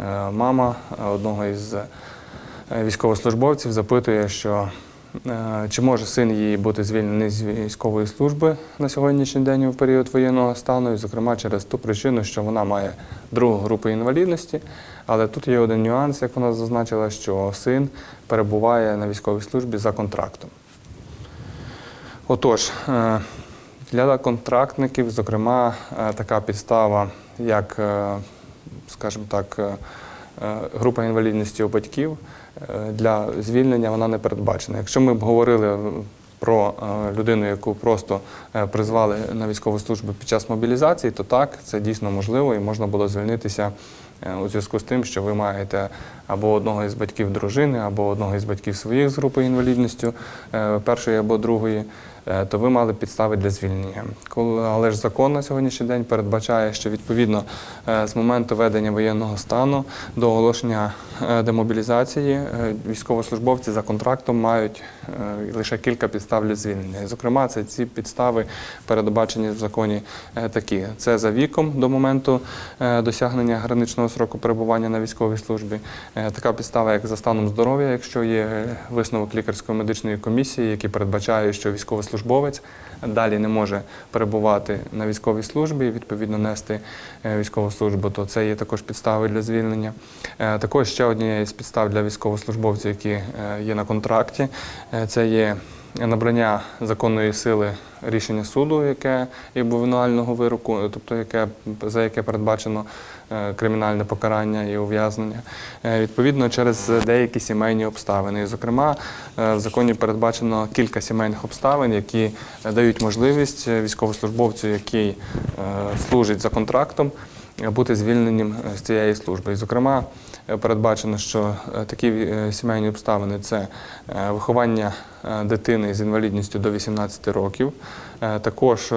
е, мама одного із е, військовослужбовців запитує, що е, чи може син її бути звільнений з військової служби на сьогоднішній день у період воєнного стану, і, зокрема, через ту причину, що вона має другу групу інвалідності. Але тут є один нюанс, як вона зазначила, що син перебуває на військовій службі за контрактом. Отож, для контрактників, зокрема, така підстава, як, скажімо так, е, е, група інвалідності у батьків е, для звільнення вона не передбачена. Якщо ми б говорили про людину, яку просто призвали на військову службу під час мобілізації, то так, це дійсно можливо і можна було звільнитися у зв'язку з тим, що ви маєте або одного із батьків дружини, або одного із батьків своїх з групою інвалідністю е, першої або другої, е, то ви мали підстави для звільнення. Але ж закон на сьогоднішній день передбачає, що відповідно е, з моменту ведення воєнного стану до оголошення е, демобілізації е, військовослужбовці за контрактом мають е, лише кілька підстав для звільнення. Зокрема, це ці підстави передбачені в законі е, такі: це за віком до моменту е, досягнення граничного сроку перебування на військовій службі. Е, Така підстава, як за станом здоров'я, якщо є висновок лікарської медичної комісії, який передбачає, що військовослужбовець далі не може перебувати на військовій службі і відповідно нести е, військову службу, то це є також підстави для звільнення. Е, Також ще однією з підстав для військовослужбовців, які є на контракті, це є набрання законної сили рішення суду, яке є обвинувального вироку, тобто яке за яке передбачено е, кримінальне покарання і ув'язнення, Е, відповідно через деякі сімейні обставини. І, зокрема, е, в законі передбачено кілька сімейних обставин, які дають можливість військовослужбовцю, який служить за контрактом, бути звільненим е, з цієї служби. І, зокрема, е, передбачено, що е, такі сімейні обставини це виховання дитини з інвалідністю до 18 років. Також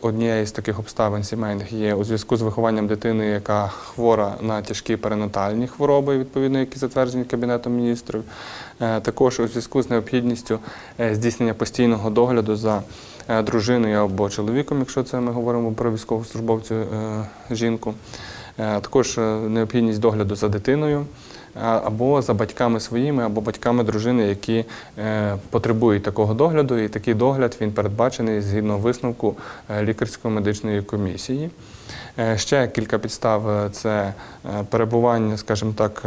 однією з таких обставин сімейних є у зв'язку з вихованням дитини, яка хвора на тяжкі перинатальні хвороби, відповідно, які затверджені Кабінетом міністрів. Також у зв'язку з необхідністю здійснення постійного догляду за дружиною або чоловіком, якщо це ми говоримо про військовослужбовцю е, жінку. Е, Також е, необхідність догляду за дитиною або за батьками своїми, або батьками дружини, які е, потребують такого догляду, і такий догляд він передбачений згідно висновку е, лікарської медичної комісії. Е, Ще кілька підстав е, це е, перебування, скажімо так.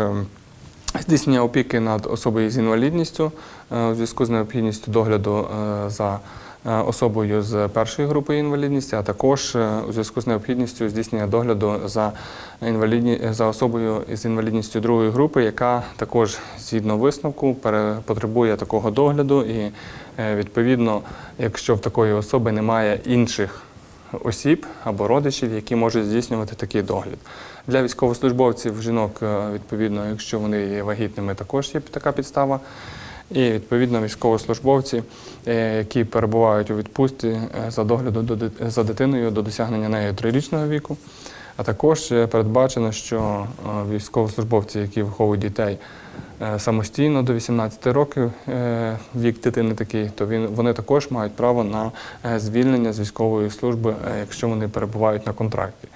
Здійснення опіки над особою з інвалідністю е, у зв'язку з необхідністю догляду е, за е, особою з першої групи інвалідності, а також е, у зв'язку з необхідністю здійснення догляду за, інвалідні... за особою з інвалідністю другої групи, яка також згідно висновку потребує такого догляду. І е, відповідно, якщо в такої особи немає інших осіб або родичів, які можуть здійснювати такий догляд. Для військовослужбовців жінок, е, відповідно, якщо вони є вагітними, також є така підстава. І відповідно військовослужбовці, е, які перебувають у відпустці е, за догляду до за дитиною до досягнення нею трирічного віку. А також е, передбачено, що військовослужбовці, які виховують дітей самостійно до 18 років, вік дитини такий, то він, вони також мають право на звільнення з військової служби, якщо вони перебувають на контракті.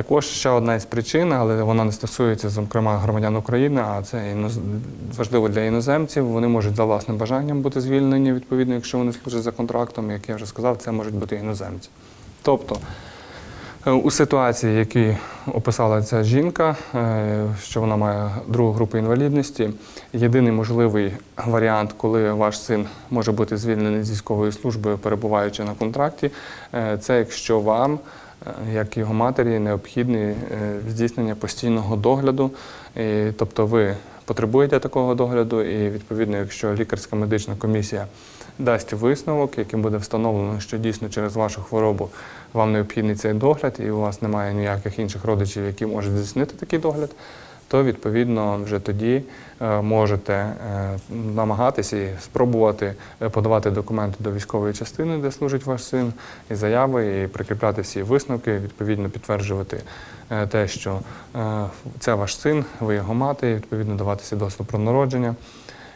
Також ще одна із причин, але вона не стосується, зокрема, громадян України, а це важливо для іноземців. Вони можуть за власним бажанням бути звільнені, відповідно, якщо вони служать за контрактом. Як я вже сказав, це можуть бути іноземці. Тобто, е, у ситуації, які описала ця жінка, е, що вона має другу групу інвалідності, єдиний можливий варіант, коли ваш син може бути звільнений з військової служби, перебуваючи на контракті, е, це якщо вам, як його матері, необхідне е, здійснення постійного догляду, І, тобто ви потребуєте такого догляду, і відповідно, якщо лікарська медична комісія дасть висновок, яким буде встановлено, що дійсно через вашу хворобу вам необхідний цей догляд, і у вас немає ніяких інших родичів, які можуть здійснити такий догляд, то відповідно вже тоді е, можете е, намагатися і спробувати е, подавати документи до військової частини, де служить ваш син, і заяви, і прикріпляти всі висновки, відповідно підтверджувати те, що це ваш син, ви його мати, і, відповідно давати свідоцтво про народження.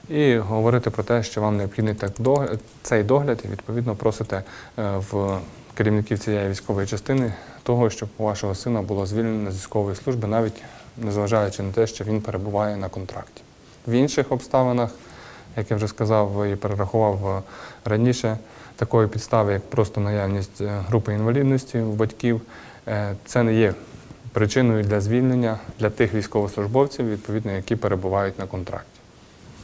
І говорити про те, що вам необхідний так догляд, цей догляд, і відповідно просите в керівників цієї військової частини того, щоб вашого сина було звільнено з військової служби навіть незважаючи на те, що він перебуває на контракті. В інших обставинах, як я вже сказав і перерахував е, раніше, такої підстави, як просто наявність е, групи інвалідності у батьків, е, це не є причиною для звільнення для тих військовослужбовців, відповідно, які перебувають на контракті.